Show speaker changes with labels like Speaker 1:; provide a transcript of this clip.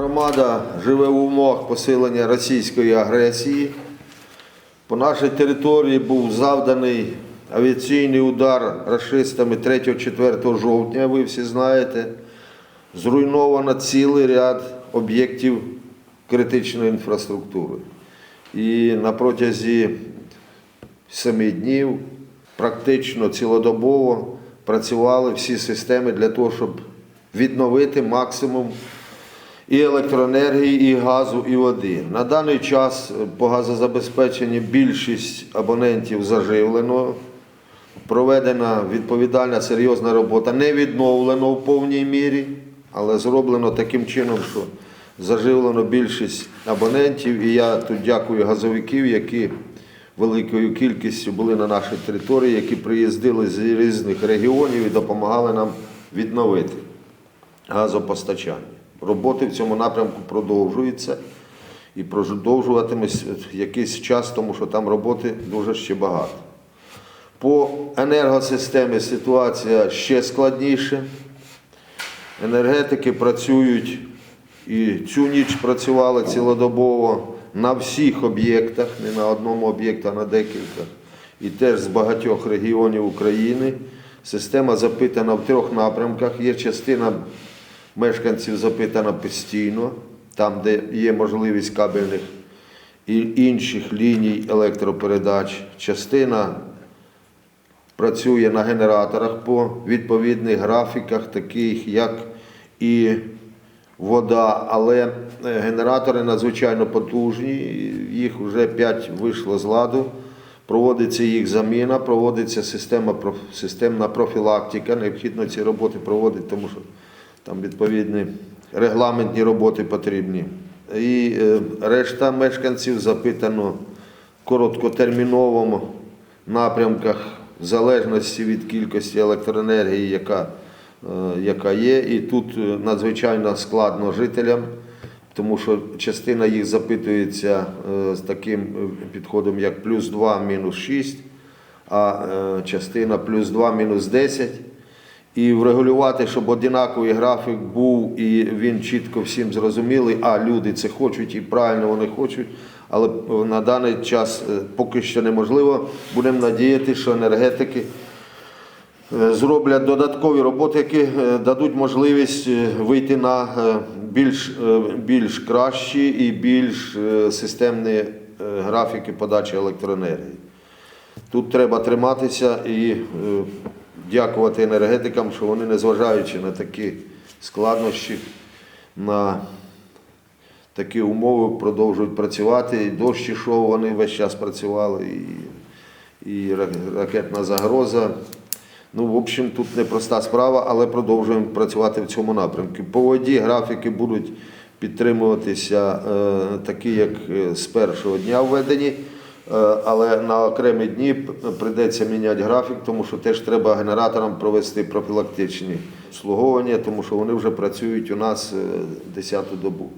Speaker 1: Громада живе в умовах посилення російської агресії. По нашій території був завданий авіаційний удар рашистами 3-4 жовтня, ви всі знаєте. Зруйновано цілий ряд об'єктів критичної інфраструктури. І на протязі семи днів практично цілодобово працювали всі системи для того, щоб відновити максимум і електроенергії, і газу, і води. На даний час по газозабезпеченні більшість абонентів заживлено. Проведена відповідальна серйозна робота, не відновлено в повній мірі, але зроблено таким чином, що заживлено більшість абонентів. І я тут дякую газовиків, які великою кількістю були на нашій території, які приїздили з різних регіонів і допомагали нам відновити газопостачання. Роботи в цьому напрямку продовжуються і продовжуватимуть якийсь час, тому що там роботи дуже ще багато. По енергосистемі ситуація ще складніша. Енергетики працюють і цю ніч працювали цілодобово на всіх об'єктах, не на одному об'єкті, а на декілька. І теж з багатьох регіонів України. Система запитана в трьох напрямках. Є частина мешканців запитана постійно, там, де є можливість кабельних і інших ліній електропередач. Частина працює на генераторах по відповідних графіках, таких як і вода, але е, генератори надзвичайно потужні, їх вже 5 вийшло з ладу. Проводиться їх заміна, проводиться система, системна профілактика. Необхідно ці роботи проводити, тому що там відповідні регламентні роботи потрібні. І е, решта мешканців запитано в короткотерміновому напрямках в залежності від кількості електроенергії, яка, е, яка є. І тут е, надзвичайно складно жителям, тому що частина їх запитується з таким підходом, як плюс 2, мінус 6, а частина плюс 2, мінус 10. І врегулювати, щоб однаковий графік був і він чітко всім зрозумілий, а люди це хочуть і правильно вони хочуть. Але на даний час е, поки що неможливо. Будемо надіятися, що енергетики е, зроблять додаткові роботи, які е, дадуть можливість е, вийти на е, більш, е, більш кращі і більш е, системні е, графіки подачі електроенергії. Тут треба триматися і е, дякувати енергетикам, що вони, незважаючи на такі складнощі, на такі умови продовжують працювати. І дощ ішов, вони весь час працювали, і, і ракетна загроза. Ну, в общем, тут непроста справа, але продовжуємо працювати в цьому напрямку. По воді графіки будуть підтримуватися е, такі, як е, з першого дня введені. Е, Але на окремі дні прийдеться міняти графік, тому що теж треба генераторам провести профілактичні обслуговування, тому що вони вже працюють у нас е, 10-ту добу.